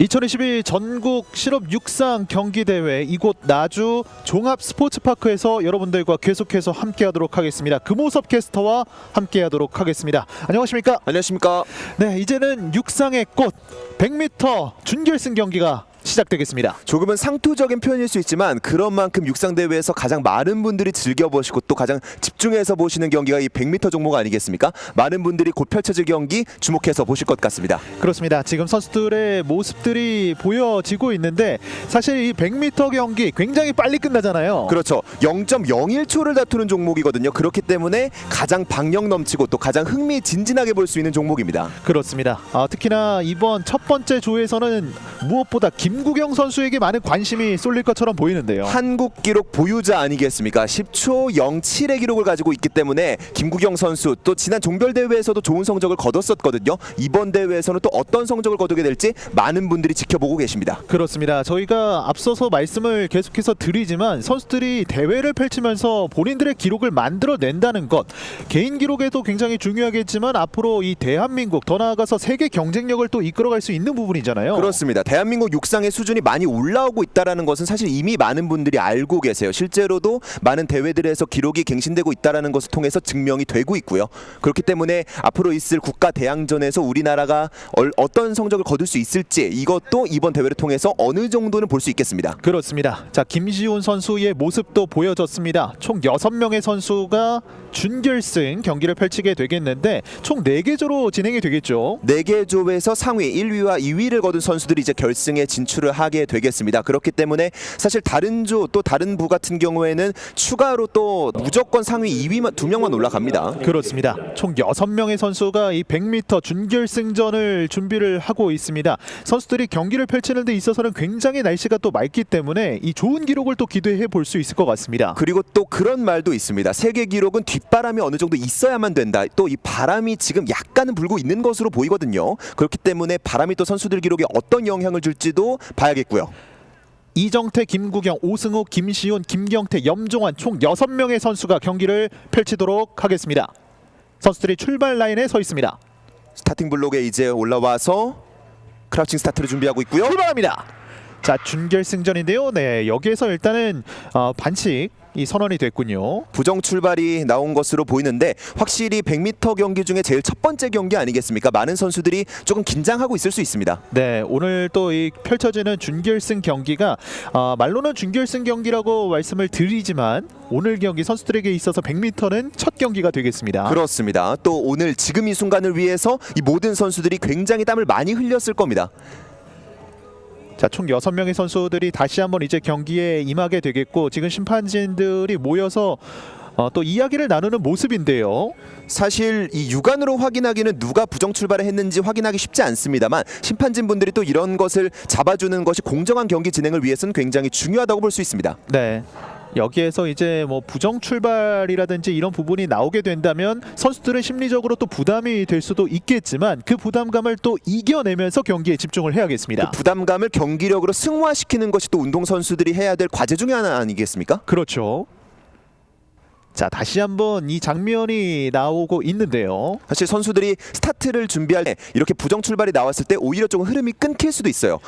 2022 전국 실업 육상 경기 대회 이곳 나주 종합 스포츠파크에서 여러분들과 계속해서 함께하도록 하겠습니다. 금호섭 캐스터와 함께하도록 하겠습니다. 안녕하십니까? 안녕하십니까. 네, 이제는 육상의 꽃 100m 준결승 경기가 시작되겠습니다. 조금은 상투적인 표현일 수 있지만 그런 만큼 육상 대회에서 가장 많은 분들이 즐겨 보시고 또 가장 집중해서 보시는 경기가 이 100m 종목 아니겠습니까? 많은 분들이 곧 펼쳐질 경기 주목해서 보실 것 같습니다. 그렇습니다. 지금 선수들의 모습들이 보여지고 있는데 사실 이 100m 경기 굉장히 빨리 끝나잖아요. 그렇죠. 0.01초를 다투는 종목이거든요. 그렇기 때문에 가장 박력 넘치고 또 가장 흥미진진하게 볼 수 있는 종목입니다. 그렇습니다. 아, 특히나 이번 첫 번째 조에서는 무엇보다 김 구경 선수에게 많은 관심이 쏠릴 것처럼 보이는데요. 한국 기록 보유자 아니겠습니까? 10초 07의 기록을 가지고 있기 때문에 김구경 선수 또 지난 종별 대회에서도 좋은 성적을 거뒀었거든요. 이번 대회에서는 또 어떤 성적을 거두게 될지 많은 분들이 지켜보고 계십니다. 그렇습니다. 저희가 앞서서 말씀을 계속해서 드리지만 선수들이 대회를 펼치면서 본인들의 기록을 만들어낸다는 것 개인 기록에도 굉장히 중요하겠지만 앞으로 이 대한민국 더 나아가서 세계 경쟁력을 또 이끌어갈 수 있는 부분이잖아요. 그렇습니다. 대한민국 육상 의 수준이 많이 올라오고 있다라는 것은 사실 이미 많은 분들이 알고 계세요. 실제로도 많은 대회들에서 기록이 갱신되고 있다라는 것을 통해서 증명이 되고 있고요. 그렇기 때문에 앞으로 있을 국가 대항전에서 우리나라가 얼- 어떤 성적을 거둘 수 있을지 이것도 이번 대회를 통해서 어느 정도는 볼 수 있겠습니다. 그렇습니다. 자 김시훈 선수의 모습도 보여졌습니다. 총 6명의 선수가 준결승 경기를 펼치게 되겠는데 총 4개 조로 진행이 되겠죠. 네개 조에서 상위 1위와 2위를 거둔 선수들이 이제 결승에 진출 을 하게 되겠습니다. 그렇기 때문에 사실 다른 조 또 다른 부 같은 경우에는 추가로 또 무조건 상위 2위만 두 명만 올라갑니다. 그렇습니다. 총 6명의 선수가 이 100m 준결승전을 준비를 하고 있습니다. 선수들이 경기를 펼치는 데 있어서는 굉장히 날씨가 또 맑기 때문에 이 좋은 기록을 또 기대해 볼 수 있을 것 같습니다. 그리고 또 그런 말도 있습니다. 세계 기록은 뒷바람이 어느 정도 있어야만 된다. 또 이 바람이 지금 약간은 불고 있는 것으로 보이거든요. 그렇기 때문에 바람이 또 선수들 기록에 어떤 영향을 줄지도 봐야겠고요. 이정태, 김구경, 오승우, 김시훈, 김경태, 염종환 총 6명의 선수가 경기를 펼치도록 하겠습니다. 선수들이 출발 라인에 서 있습니다. 스타팅 블록에 이제 올라와서 크라우칭 스타트를 준비하고 있고요. 출발합니다. 자 준결승전인데요. 네 여기에서 일단은 어, 반칙 이 선언이 됐군요. 부정 출발이 나온 것으로 보이는데 확실히 100m 경기 중에 제일 첫 번째 경기 아니겠습니까? 많은 선수들이 조금 긴장하고 있을 수 있습니다. 네 오늘 또 이 펼쳐지는 준결승 경기가 어, 말로는 준결승 경기라고 말씀을 드리지만 오늘 경기 선수들에게 있어서 100m는 첫 경기가 되겠습니다. 그렇습니다. 또 오늘 지금 이 순간을 위해서 이 모든 선수들이 굉장히 땀을 많이 흘렸을 겁니다. 자 총 6명의 선수들이 다시 한번 이제 경기에 임하게 되겠고 지금 심판진들이 모여서 어, 또 이야기를 나누는 모습인데요. 사실 이 육안으로 확인하기는 누가 부정 출발을 했는지 확인하기 쉽지 않습니다만 심판진 분들이 또 이런 것을 잡아주는 것이 공정한 경기 진행을 위해서는 굉장히 중요하다고 볼 수 있습니다. 네. 여기에서 이제 뭐 부정 출발이라든지 이런 부분이 나오게 된다면 선수들은 심리적으로 또 부담이 될 수도 있겠지만 그 부담감을 또 이겨내면서 경기에 집중을 해야겠습니다. 그 부담감을 경기력으로 승화시키는 것이 또 운동 선수들이 해야 될 과제 중에 하나 아니겠습니까? 그렇죠. 자 다시 한번 이 장면이 나오고 있는데요. 사실 선수들이 스타트를 준비할 때 이렇게 부정 출발이 나왔을 때 오히려 조금 흐름이 끊길 수도 있어요.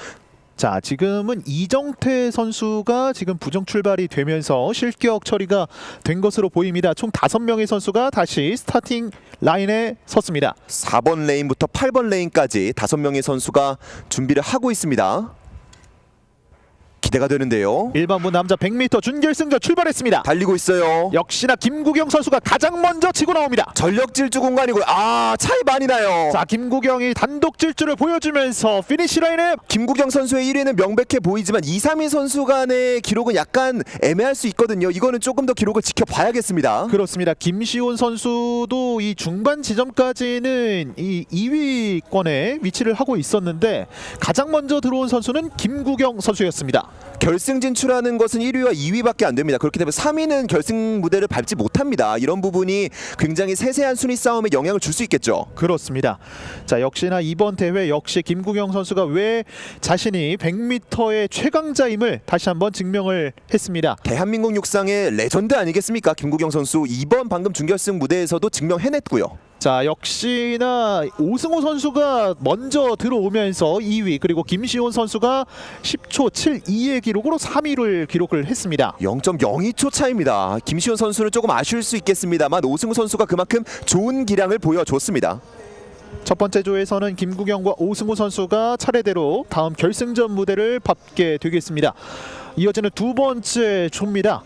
자 지금은 이정태 선수가 지금 부정 출발이 되면서 실격 처리가 된 것으로 보입니다. 총 다섯 명의 선수가 다시 스타팅 라인에 섰습니다. 4번 레인부터 8번 레인까지 다섯 명의 선수가 준비를 하고 있습니다. 기대가 되는데요. 일반부 남자 100m 준결승전 출발했습니다. 달리고 있어요. 역시나 김구경 선수가 가장 먼저 치고 나옵니다. 전력 질주 공간이고 아 차이 많이 나요. 자 김구경이 단독 질주를 보여주면서 피니시 라인에 김구경 선수의 1위는 명백해 보이지만 2, 3위 선수 간의 기록은 약간 애매할 수 있거든요. 이거는 조금 더 기록을 지켜봐야겠습니다. 그렇습니다. 김시온 선수도 이 중반 지점까지는 이 2위권에 위치를 하고 있었는데 가장 먼저 들어온 선수는 김구경 선수였습니다. 결승 진출하는 것은 1위와 2위밖에 안 됩니다. 그렇기 때문에 3위는 결승 무대를 밟지 못합니다. 이런 부분이 굉장히 세세한 순위 싸움에 영향을 줄 수 있겠죠. 그렇습니다. 자 역시나 이번 대회 역시 김구경 선수가 왜 자신이 100m의 최강자임을 다시 한번 증명을 했습니다. 대한민국 육상의 레전드 아니겠습니까? 김구경 선수 이번 방금 준결승 무대에서도 증명해냈고요. 자 역시나 오승호 선수가 먼저 들어오면서 2위 그리고 김시온 선수가 10초 72의 기록으로 3위를 기록을 했습니다. 0.02초 차입니다. 김시훈 선수는 조금 아쉬울 수 있겠습니다만 오승우 선수가 그만큼 좋은 기량을 보여줬습니다. 첫 번째 조에서는 김구경과 오승호 선수가 차례대로 다음 결승전 무대를 밟게 되겠습니다. 이어지는 두 번째 조입니다.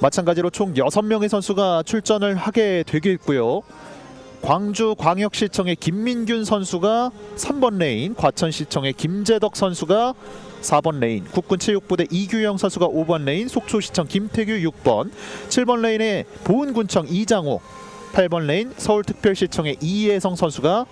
마찬가지로 총 6명의 선수가 출전을 하게 되겠고요. 광주 광역시청의 김민균 선수가 3번 레인, 과천시청의 김재덕 선수가 4번 레인, 국군체육부대 이규영 선수가 5번 레인, 속초시청 김태규 6번, 7번 레인의 보은군청 이장호, 8번 레인 서울특별시청의 이혜성 선수가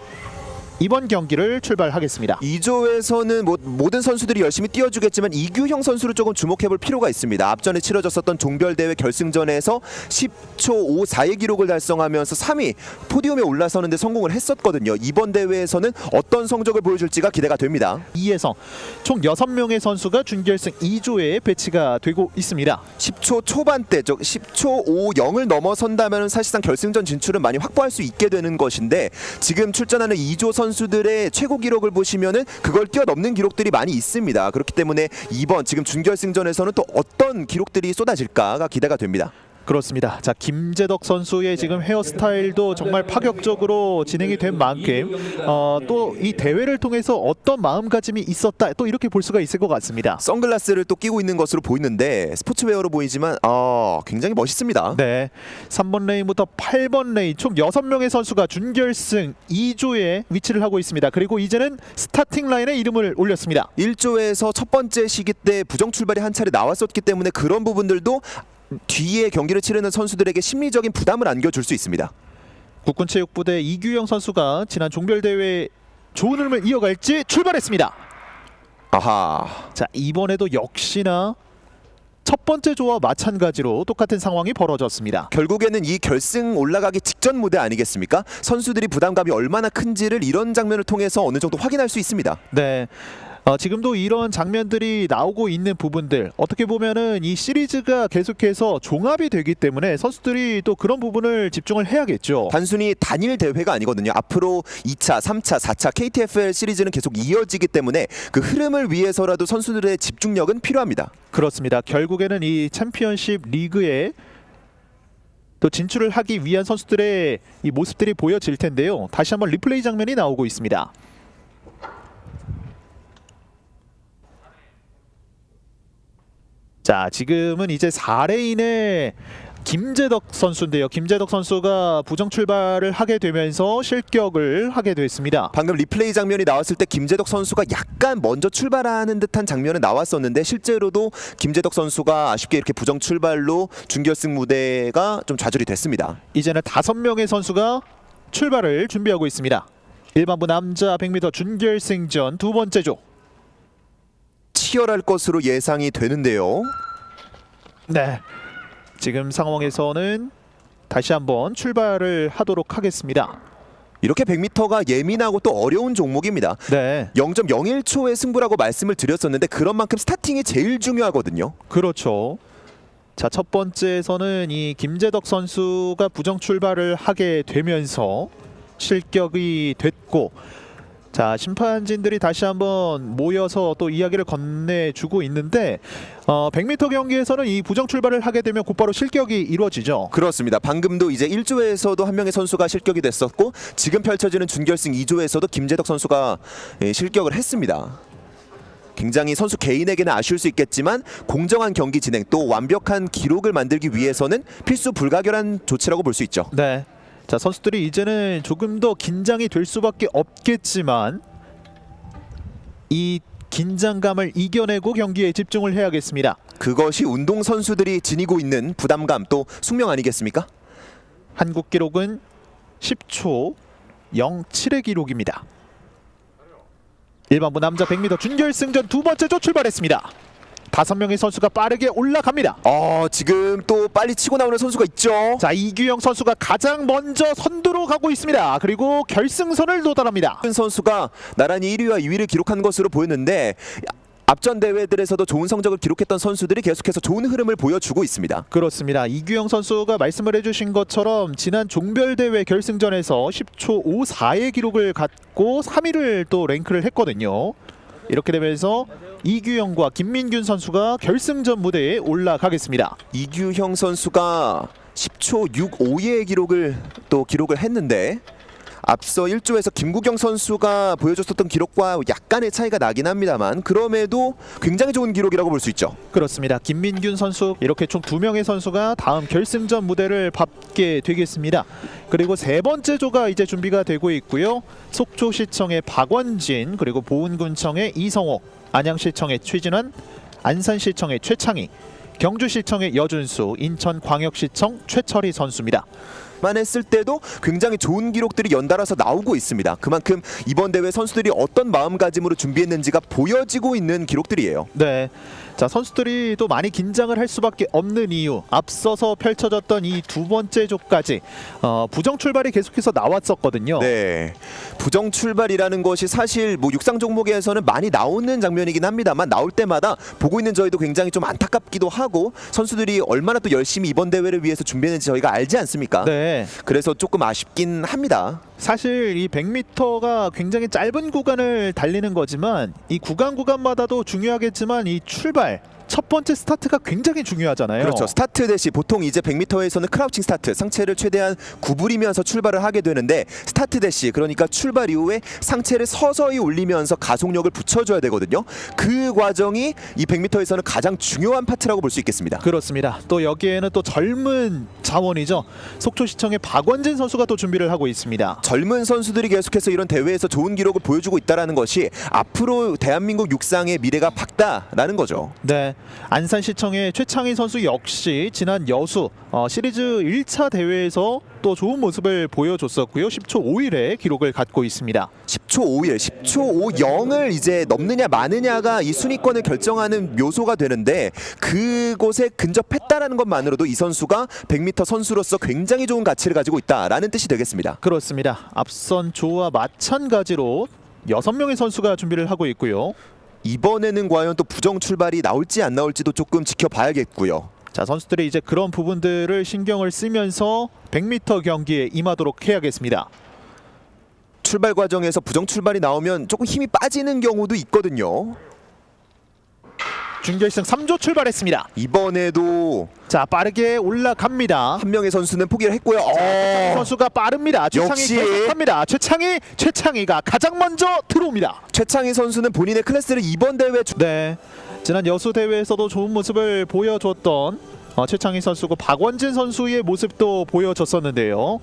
이번 경기를 출발하겠습니다. 2조에서는 뭐 모든 선수들이 열심히 뛰어주겠지만 이규형 선수를 조금 주목해볼 필요가 있습니다. 앞전에 치러졌었던 종별대회 결승전에서 10초 54의 기록을 달성하면서 3위 포디움에 올라서는데 성공을 했었거든요. 이번 대회에서는 어떤 성적을 보여줄지가 기대가 됩니다. 이혜성 총 6명의 선수가 준결승 2조에 배치가 되고 있습니다. 10초 초반대, 즉 10초 50을 넘어선다면 사실상 결승전 진출은 많이 확보할 수 있게 되는 것인데 지금 출전하는 2조 선수 들의 최고 기록을 보시면은 그걸 뛰어넘는 기록들이 많이 있습니다. 그렇기 때문에 이번 지금 준결승전에서는 또 어떤 기록들이 쏟아질까가 기대가 됩니다. 그렇습니다. 자 김재덕 선수의 지금 헤어스타일도 정말 파격적으로 진행이 된 만큼 어, 또 이 대회를 통해서 어떤 마음가짐이 있었다 또 이렇게 볼 수가 있을 것 같습니다. 선글라스를 또 끼고 있는 것으로 보이는데 스포츠웨어로 보이지만 아 굉장히 멋있습니다. 네, 3번 레인부터 8번 레인 총 6명의 선수가 준결승 2조에 위치를 하고 있습니다. 그리고 이제는 스타팅 라인에 이름을 올렸습니다. 1조에서 첫 번째 시기 때 부정 출발이 한 차례 나왔었기 때문에 그런 부분들도 뒤에 경기를 치르는 선수들에게 심리적인 부담을 안겨줄 수 있습니다. 국군체육부대 이규영 선수가 지난 종별대회 좋은 흐름을 이어갈지 출발했습니다. 아하 자 이번에도 역시나 첫 번째 조와 마찬가지로 똑같은 상황이 벌어졌습니다. 결국에는 이 결승 올라가기 직전 무대 아니겠습니까? 선수들이 부담감이 얼마나 큰지를 이런 장면을 통해서 어느 정도 확인할 수 있습니다. 네. 어, 지금도 이런 장면들이 나오고 있는 부분들 어떻게 보면은 이 시리즈가 계속해서 종합이 되기 때문에 선수들이 또 그런 부분을 집중을 해야겠죠. 단순히 단일 대회가 아니거든요. 앞으로 2차, 3차, 4차 KTFL 시리즈는 계속 이어지기 때문에 그 흐름을 위해서라도 선수들의 집중력은 필요합니다. 그렇습니다. 결국에는 이 챔피언십 리그에 또 진출을 하기 위한 선수들의 이 모습들이 보여질 텐데요. 다시 한번 리플레이 장면이 나오고 있습니다. 자, 지금은 이제 4레인의 김재덕 선수인데요. 김재덕 선수가 부정 출발을 하게 되면서 실격을 하게 됐습니다. 방금 리플레이 장면이 나왔을 때 김재덕 선수가 약간 먼저 출발하는 듯한 장면은 나왔었는데 실제로도 김재덕 선수가 아쉽게 이렇게 부정 출발로 준결승 무대가 좀 좌절이 됐습니다. 이제는 다섯 명의 선수가 출발을 준비하고 있습니다. 일반부 남자 100m 준결승전 두 번째 조. 치열할 것으로 예상이 되는데요. 네. 지금 상황에서는 다시 한번 출발을 하도록 하겠습니다. 이렇게 100m가 예민하고 또 어려운 종목입니다. 네. 0.01초의 승부라고 말씀을 드렸었는데 그런 만큼 스타팅이 제일 중요하거든요. 그렇죠. 자, 첫 번째에서는 이 김재덕 선수가 부정 출발을 하게 되면서 실격이 됐고 자, 심판진들이 다시 한번 모여서 또 이야기를 건네주고 있는데 어, 100m 경기에서는 이 부정 출발을 하게 되면 곧바로 실격이 이루어지죠. 그렇습니다. 방금도 이제 1조에서도 한 명의 선수가 실격이 됐었고 지금 펼쳐지는 준결승 2조에서도 김재덕 선수가 예, 실격을 했습니다. 굉장히 선수 개인에게는 아쉬울 수 있겠지만 공정한 경기 진행 또 완벽한 기록을 만들기 위해서는 필수 불가결한 조치라고 볼 수 있죠. 네. 자 선수들이 이제는 조금 더 긴장이 될 수밖에 없겠지만 이 긴장감을 이겨내고 경기에 집중을 해야겠습니다. 그것이 운동 선수들이 지니고 있는 부담감 또 숙명 아니겠습니까? 한국 기록은 10초 07의 기록입니다. 일반부 남자 100m 준결승전 두 번째 조 출발했습니다. 다섯 명의 선수가 빠르게 올라갑니다. 어, 지금 또 빨리 치고 나오는 선수가 있죠. 자 이규영 선수가 가장 먼저 선두로 가고 있습니다. 그리고 결승선을 도달합니다. 큰 선수가 나란히 1위와 2위를 기록한 것으로 보였는데 앞전 대회들에서도 좋은 성적을 기록했던 선수들이 계속해서 좋은 흐름을 보여주고 있습니다. 그렇습니다. 이규영 선수가 말씀을 해주신 것처럼 지난 종별대회 결승전에서 10초 54의 기록을 갖고 3위를 또 랭크를 했거든요. 이렇게 되면서 이규영과 김민균 선수가 결승전 무대에 올라가겠습니다. 이규형 선수가 10초 65의 기록을 또 기록을 했는데 앞서 1조에서 김구경 선수가 보여줬었던 기록과 약간의 차이가 나긴 합니다만 그럼에도 굉장히 좋은 기록이라고 볼 수 있죠. 그렇습니다. 김민균 선수 이렇게 총 두 명의 선수가 다음 결승전 무대를 밟게 되겠습니다. 그리고 세 번째 조가 이제 준비가 되고 있고요. 속초시청의 박원진 그리고 보은군청의 이성호, 안양시청의 최진환, 안산시청의 최창희, 경주시청의 여준수, 인천광역시청 최철희 선수입니다. 만 했을 때도 굉장히 좋은 기록들이 연달아서 나오고 있습니다. 그만큼 이번 대회 선수들이 어떤 마음가짐으로 준비했는지가 보여지고 있는 기록들이에요. 네. 자, 선수들이 또 많이 긴장을 할 수밖에 없는 이유. 앞서서 펼쳐졌던 이 두 번째 조까지 어, 부정 출발이 계속해서 나왔었거든요. 네. 부정 출발이라는 것이 사실 뭐 육상 종목에서는 많이 나오는 장면이긴 합니다만 나올 때마다 보고 있는 저희도 굉장히 좀 안타깝기도 하고 선수들이 얼마나 또 열심히 이번 대회를 위해서 준비했는지 저희가 알지 않습니까? 네. 그래서 조금 아쉽긴 합니다. 사실 이 100m가 굉장히 짧은 구간을 달리는 거지만 이 구간 구간마다도 중요하겠지만 이 출발 첫 번째 스타트가 굉장히 중요하잖아요. 그렇죠. 스타트 대시 보통 이제 100m에서는 크라우칭 스타트 상체를 최대한 구부리면서 출발을 하게 되는데 스타트 대시 그러니까 출발 이후에 상체를 서서히 올리면서 가속력을 붙여줘야 되거든요. 그 과정이 이 100m에서는 가장 중요한 파트라고 볼 수 있겠습니다. 그렇습니다. 또 여기에는 또 젊은 자원이죠. 속초시청의 박원진 선수가 또 준비를 하고 있습니다. 젊은 선수들이 계속해서 이런 대회에서 좋은 기록을 보여주고 있다라는 것이 앞으로 대한민국 육상의 미래가 밝다라는 거죠. 네. 안산시청의 최창희 선수 역시 지난 여수 어, 시리즈 1차 대회에서 또 좋은 모습을 보여줬었고요. 10초 5일의 기록을 갖고 있습니다. 10초 5일, 10초 50을 이제 넘느냐 마느냐가 이 순위권을 결정하는 묘소가 되는데 그곳에 근접했다라는 것만으로도 이 선수가 100m 선수로서 굉장히 좋은 가치를 가지고 있다라는 뜻이 되겠습니다. 그렇습니다. 앞선 조와 마찬가지로 여섯 명의 선수가 준비를 하고 있고요. 이번에는 과연 또 부정 출발이 나올지 안 나올지도 조금 지켜봐야겠고요. 자 선수들이 이제 그런 부분들을 신경을 쓰면서 100m 경기에 임하도록 해야겠습니다. 출발 과정에서 부정 출발이 나오면 조금 힘이 빠지는 경우도 있거든요. 준결승 3조 출발했습니다. 이번에도 자 빠르게 올라갑니다. 한 명의 선수는 포기를 했고요. 어, 선수가 빠릅니다. 최창희 역시. 계속합니다. 최창희 최창희가 가장 먼저 들어옵니다. 최창희 선수는 본인의 클래스를 이번 대회 주- 네, 지난 여수 대회에서도 좋은 모습을 보여줬던 어, 최창희 선수고 박원진 선수의 모습도 보여줬었는데요.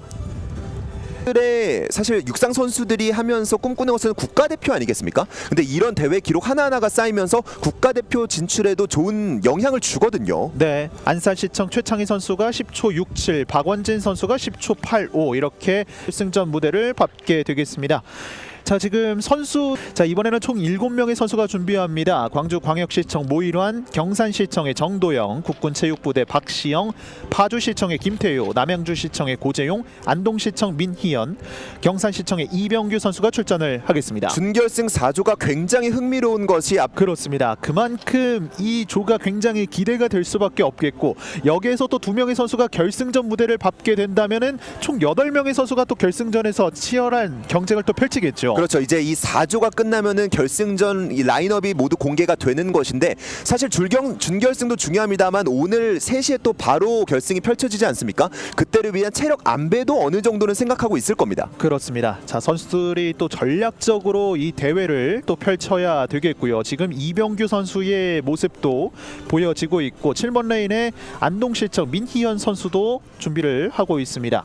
들의 사실 육상 선수들이 하면서 꿈꾸는 것은 국가대표 아니겠습니까? 근데 이런 대회 기록 하나하나가 쌓이면서 국가대표 진출에도 좋은 영향을 주거든요. 네, 안산시청 최창희 선수가 10초 67, 박원진 선수가 10초 85 이렇게 승전 무대를 밟게 되겠습니다. 자 지금 선수 자 이번에는 총 7명의 선수가 준비합니다. 광주 광역시청 모일환, 경산시청의 정도영, 국군체육부대 박시영, 파주시청의 김태효, 남양주시청의 고재용, 안동시청 민희연, 경산시청의 이병규 선수가 출전을 하겠습니다. 준결승 4조가 굉장히 흥미로운 것이 앞 그렇습니다. 그만큼 이 조가 굉장히 기대가 될 수밖에 없겠고 여기에서 또 두 명의 선수가 결승전 무대를 밟게 된다면은 총 여덟 명의 선수가 또 결승전에서 치열한 경쟁을 또 펼치겠죠. 그렇죠. 이제 이 4조가 끝나면은 결승전 이 라인업이 모두 공개가 되는 것인데 사실 줄경 준결승도 중요합니다만 오늘 3시에 또 바로 결승이 펼쳐지지 않습니까? 그때를 위한 체력 안배도 어느 정도는 생각하고 있을 겁니다. 그렇습니다. 자 선수들이 또 전략적으로 이 대회를 또 펼쳐야 되겠고요. 지금 이병규 선수의 모습도 보여지고 있고 7번 레인의 안동시청 민희연 선수도 준비를 하고 있습니다.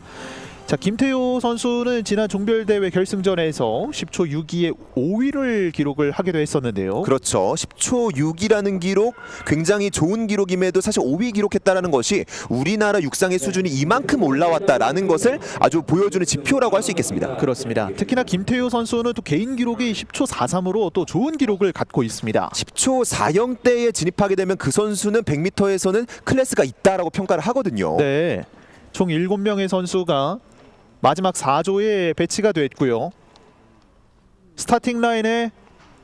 자 김태효 선수는 지난 종별대회 결승전에서 10초 62의 5위를 기록을 하기도 했었는데요. 그렇죠. 10초 6이라는 기록 굉장히 좋은 기록임에도 사실 5위 기록했다라는 것이 우리나라 육상의 수준이 이만큼 올라왔다라는 것을 아주 보여주는 지표라고 할 수 있겠습니다. 그렇습니다. 특히나 김태효 선수는 또 개인 기록이 10초 43으로 또 좋은 기록을 갖고 있습니다. 10초 4영대에 진입하게 되면 그 선수는 100m에서는 클래스가 있다라고 평가를 하거든요. 네. 총 7명의 선수가 마지막 4조에 배치가 됐고요. 스타팅 라인에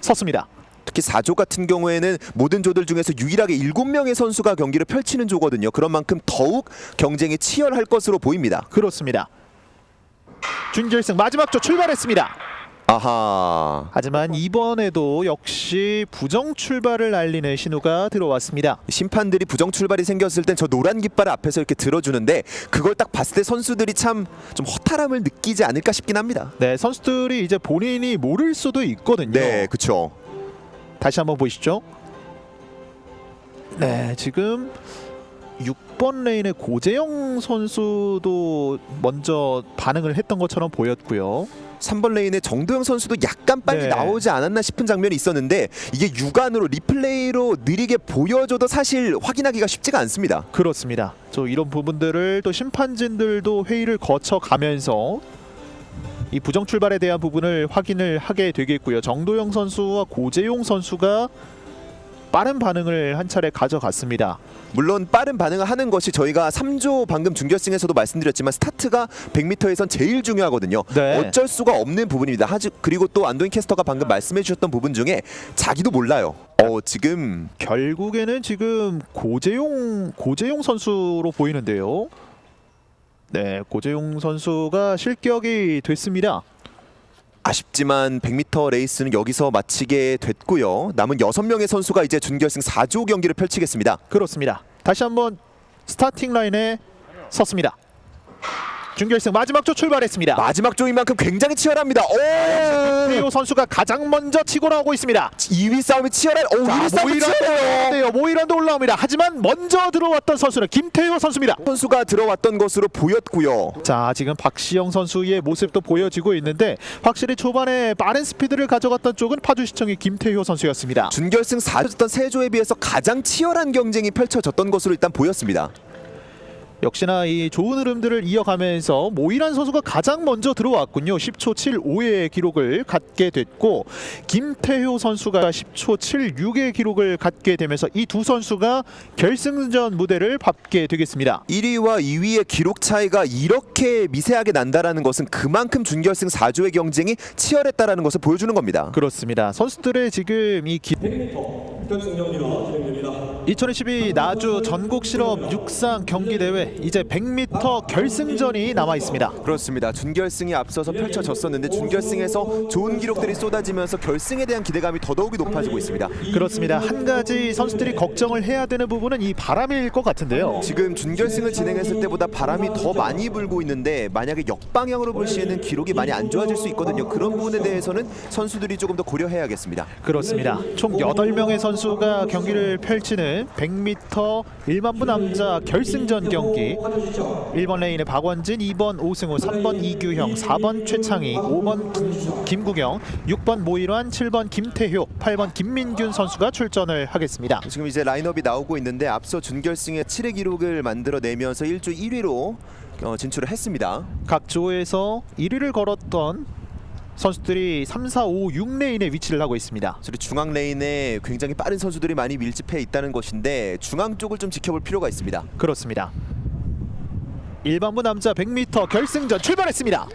섰습니다. 특히 4조 같은 경우에는 모든 조들 중에서 유일하게 7명의 선수가 경기를 펼치는 조거든요. 그런 만큼 더욱 경쟁이 치열할 것으로 보입니다. 그렇습니다. 준결승 마지막 조 출발했습니다. 아하. 하지만 이번에도 역시 부정 출발을 알리는 신호가 들어왔습니다. 심판들이 부정 출발이 생겼을 땐 저 노란 깃발 앞에서 이렇게 들어주는데 그걸 딱 봤을 때 선수들이 참 좀 허탈함을 느끼지 않을까 싶긴 합니다. 네, 선수들이 이제 본인이 모를 수도 있거든요. 네, 그렇죠. 다시 한번 보시죠. 네, 지금 6번 레인의 고재영 선수도 먼저 반응을 했던 것처럼 보였고요. 3번 레인의 정도영 선수도 약간 빨리 네. 나오지 않았나 싶은 장면이 있었는데 이게 육안으로 리플레이로 느리게 보여줘도 사실 확인하기가 쉽지가 않습니다. 그렇습니다. 저 이런 부분들을 또 심판진들도 회의를 거쳐 가면서 이 부정 출발에 대한 부분을 확인을 하게 되겠고요. 정도영 선수와 고재용 선수가 빠른 반응을 한 차례 가져갔습니다. 물론 빠른 반응을 하는 것이 저희가 3조 방금 준결승에서도 말씀드렸지만 스타트가 100m에선 제일 중요하거든요. 네. 어쩔 수가 없는 부분입니다. 하지 그리고 또 안도인 캐스터가 방금 말씀해 주셨던 부분 중에 자기도 몰라요. 어 지금 결국에는 지금 고재용 고재용 선수로 보이는데요. 네, 고재용 선수가 실격이 됐습니다. 아쉽지만 100m 레이스는 여기서 마치게 됐고요. 남은 6명의 선수가 이제 준결승 4조 경기를 펼치겠습니다. 그렇습니다. 다시 한번 스타팅 라인에 섰습니다. 준결승 마지막 조 출발했습니다. 마지막 조인 만큼 굉장히 치열합니다. 오! 태호 선수가 가장 먼저 치고 나오고 있습니다. 2위 싸움이 치열한 오, 2위 싸움이 치열해요. 올라오네요. 모이란도 올라옵니다. 하지만 먼저 들어왔던 선수는 김태호 선수입니다. 선수가 들어왔던 것으로 보였고요. 자 지금 박시영 선수의 모습도 보여지고 있는데 확실히 초반에 빠른 스피드를 가져갔던 쪽은 파주시청의 김태효 선수였습니다. 준결승 4조 세 조에 비해서 가장 치열한 경쟁이 펼쳐졌던 것으로 일단 보였습니다. 역시나 이 좋은 흐름들을 이어가면서 모이란 선수가 가장 먼저 들어왔군요. 10초 75의 기록을 갖게 됐고 김태효 선수가 10초 76의 기록을 갖게 되면서 이 두 선수가 결승전 무대를 밟게 되겠습니다. 1위와 2위의 기록 차이가 이렇게 미세하게 난다라는 것은 그만큼 준결승 4조의 경쟁이 치열했다라는 것을 보여주는 겁니다. 그렇습니다. 선수들의 지금 이 기... 2022 나주 전국 실업 육상 경기 대회 이제 100m 결승전이 남아 있습니다. 그렇습니다. 준결승이 앞서서 펼쳐졌었는데 준결승에서 좋은 기록들이 쏟아지면서 결승에 대한 기대감이 더더욱이 높아지고 있습니다. 그렇습니다. 한 가지 선수들이 걱정을 해야 되는 부분은 이 바람일 것 같은데요. 지금 준결승을 진행했을 때보다 바람이 더 많이 불고 있는데 만약에 역방향으로 불 시에는 기록이 많이 안 좋아질 수 있거든요. 그런 부분에 대해서는 선수들이 조금 더 고려해야겠습니다. 그렇습니다. 총 8명의 선수가 경기를 펼치는 100m 1만부 남자 결승전 경기 1번 레인의 박원진, 2번 오승우, 3번 이규형, 4번 최창희, 5번 김- 김구경, 6번 모일환, 7번 김태효, 8번 김민균 선수가 출전을 하겠습니다. 지금 이제 라인업이 나오고 있는데 앞서 준결승에 7회 기록을 만들어내면서 1조 1위로 어, 진출을 했습니다. 각 조에서 1위를 걸었던 선수들이 3, 4, 5, 6레인에 위치를 하고 있습니다. 저리 중앙 레인에 굉장히 빠른 선수들이 많이 밀집해 있다는 것인데 중앙 쪽을 좀 지켜볼 필요가 있습니다. 그렇습니다. 일반부 남자 100m 결승전 출발했습니다.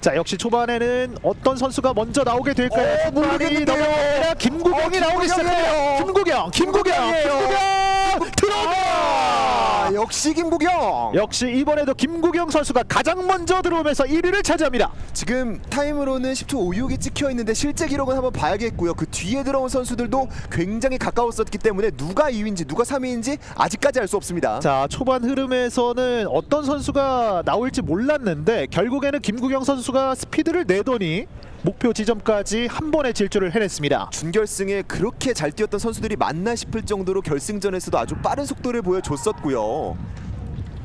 자 역시 초반에는 어떤 선수가 먼저 나오게 될까요? 어, 모르겠는데요. 넘어갑니다. 김구경이 어, 나오기 시작해요. 김구경, 김구경, 김구경 들어옵니다. 아, 역시 김구경. 역시 이번에도 김구경 선수가 가장 먼저 들어오면서 1위를 차지합니다. 지금 타임으로는 10초 56이 찍혀 있는데 실제 기록은 한번 봐야겠고요. 그 뒤에 들어온 선수들도 굉장히 가까웠었기 때문에 누가 2위인지 누가 3위인지 아직까지 알 수 없습니다. 자 초반 흐름에서는 어떤 선수가 나올지 몰랐는데 결국에는 김구경 선수가 스피드를 내더니 목표 지점까지 한 번에 질주를 해냈습니다. 준결승에 그렇게 잘 뛰었던 선수들이 맞나 싶을 정도로 결승전에서도 아주 빠른 속도를 보여줬었고요.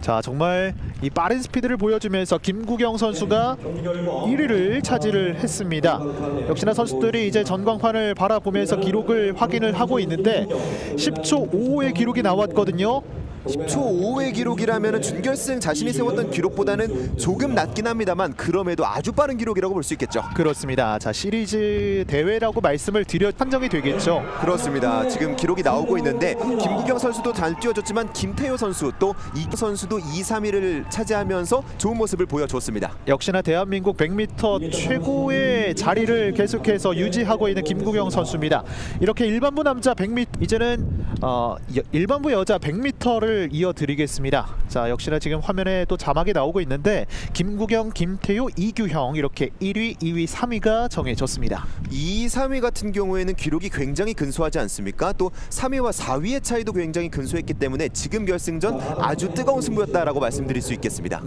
자 정말 이 빠른 스피드를 보여주면서 김구경 선수가 1위를 차지를 했습니다. 역시나 선수들이 이제 전광판을 바라보면서 기록을 확인을 하고 있는데 10초 55의 기록이 나왔거든요. 10초 5의 기록이라면 준결승 자신이 세웠던 기록보다는 조금 낮긴 합니다만 그럼에도 아주 빠른 기록이라고 볼 수 있겠죠. 그렇습니다. 자 시리즈 대회라고 말씀을 드려 판정이 되겠죠. 그렇습니다. 지금 기록이 나오고 있는데 김구경 선수도 잘 뛰어줬지만 김태효 선수 또 이 선수도 2, 3위를 차지하면서 좋은 모습을 보여줬습니다. 역시나 대한민국 100m 최고의 자리를 계속해서 유지하고 있는 김구경 선수입니다. 이렇게 일반부 남자 100m 이제는 어, 여- 일반부 여자 100m 를 이어드리겠습니다. 자 역시나 지금 화면에 또 자막이 나오고 있는데 김구경, 김태효, 이규형 이렇게 1위, 2위, 3위가 정해졌습니다. 2, 3위 같은 경우에는 기록이 굉장히 근소하지 않습니까? 또 3위와 4위의 차이도 굉장히 근소했기 때문에 지금 결승전 아주 뜨거운 승부였다라고 말씀드릴 수 있겠습니다.